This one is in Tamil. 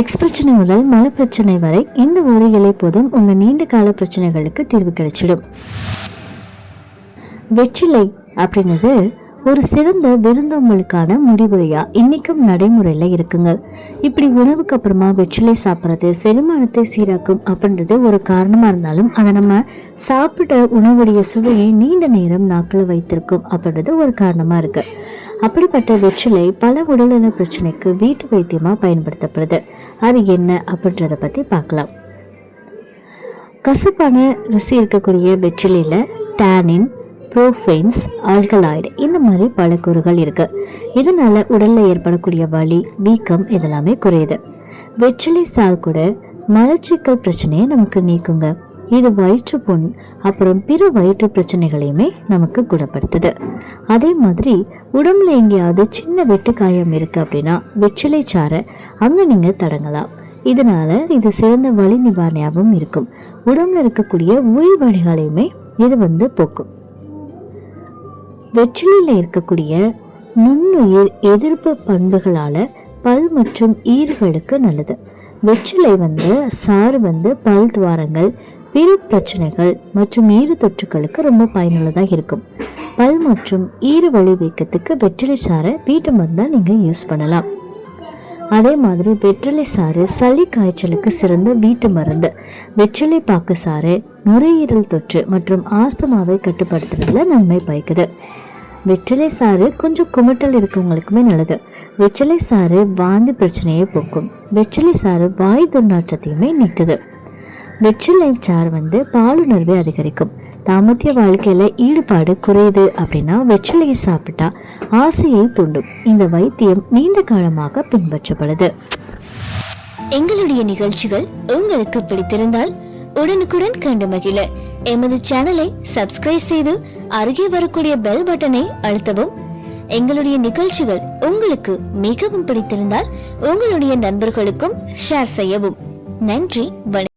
செக்ஸ் பிரச்சனை முதல் மல பிரச்சனை வரை இந்த ஒரு இலை போதும் உங்க நீண்ட கால பிரச்சனைகளுக்கு தீர்வு கிடைச்சிடும். வெற்றிலை அப்படிங்கிறது ஒரு சிறந்த விருந்தோம்பலுக்கான முடிவுரையா? இன்னைக்கும் நடைமுறையில இருக்குங்க. இப்படி உணவுக்கு அப்புறமா வெற்றிலை சாப்பிட்றது செரிமானத்தை சீராக்கும் அப்படின்றது ஒரு காரணமா இருந்தாலும் அதை நம்ம சாப்பிட்ட உணவுடைய சுவையை நீண்ட நேரம் நாக்கில் வைத்திருக்கும் அப்படின்றது ஒரு காரணமா இருக்கு. அப்படிப்பட்ட வெற்றிலை பல உடல்நல பிரச்சனைக்கு வீட்டு வைத்தியமா பயன்படுத்தப்படுது. அது என்ன அப்படின்றத பத்தி பார்க்கலாம். கசப்பான ருசி இருக்கக்கூடிய வெற்றிலையில் டேனின் ப்ரோஃபைன்ஸ் ஆல்கலாய்டு இந்த மாதிரி பல கூறுகள் இருக்கு. இதனால உடல்ல ஏற்படக்கூடிய வலி வீக்கம் இதெல்லாமே குறையுது. வெற்றிலை சார் கூட மலச்சிக்கல் பிரச்சனையை நமக்கு நீக்குங்க. இது வயிற்று புண் அப்புறம் பிற வயிற்று பிரச்சனைகளையுமே நமக்கு குணப்படுத்துது. அதே மாதிரி உடம்புல எங்கேயாவது சின்ன வெட்டு காயம் இருக்கு அப்படின்னா வெற்றிலை சாறை அங்கே நீங்கள் தடங்கலாம். இதனால இது சிறந்த வழி நிவாரணியாகவும் இருக்கும். உடம்புல இருக்கக்கூடிய உயிர் வழிகளையுமே இது வந்து போக்கும். வெற்றிலையில் இருக்கக்கூடிய நுண்ணுயிர் எதிர்ப்பு பண்புகளால் பல் மற்றும் ஈர்களுக்கு நல்லது. வெற்றிலை வந்து சாறு வந்து பல் துவாரங்கள் பிற பிரச்சனைகள் மற்றும் ஈறு தொற்றுகளுக்கு ரொம்ப பயனுள்ளதாக இருக்கும். பல் மற்றும் ஈறு வழி வீக்கத்துக்கு வெற்றிலை சாறை வீட்டு மருந்தாக நீங்கள் யூஸ் பண்ணலாம். அதே மாதிரி வெற்றிலை சாறு சளி காய்ச்சலுக்கு சிறந்த வீட்டு மருந்து. வெற்றிலை பாக்கு சாறு நுரையீரல் தொற்று மற்றும் ஆஸ்துமாவை கட்டுப்படுத்துறதுல நன்மை பயக்குது. வெற்றிலை சாறு கொஞ்சம் குமட்டல் இருக்கவங்களுக்குமே நல்லது. வெற்றிலை சாறு வாந்தி பிரச்சனையை போக்கும். வெற்றிலை சாறு வாய் துர்நாற்றத்தையுமே நீக்குது. வெற்றிலை சாறு வந்து பாலுணர்வை அதிகரிக்கும். தாமத்திய வாழ்க்கையில் ஈடுபாடு குறையுது அப்படின்னா வெற்றிலையை சாப்பிட்டா ஆசையை தூண்டும். இந்த வைத்தியம் நீண்ட காலமாக பின்பற்றப்படுது. எங்களுடைய நிகழ்ச்சிகள் உங்களுக்கு பிடித்திருந்தால் உடனுக்குடன் கண்டு மகிழ. எமது சேனலை சப்ஸ்கிரைப் செய்து அருகே வரக்கூடிய பெல் பட்டனை அழுத்தவும். எங்களுடைய நிகழ்ச்சிகள் உங்களுக்கு மிகவும் பிடித்திருந்தால் உங்களுடைய நண்பர்களுக்கும் ஷேர் செய்யவும். நன்றி வணக்கம்.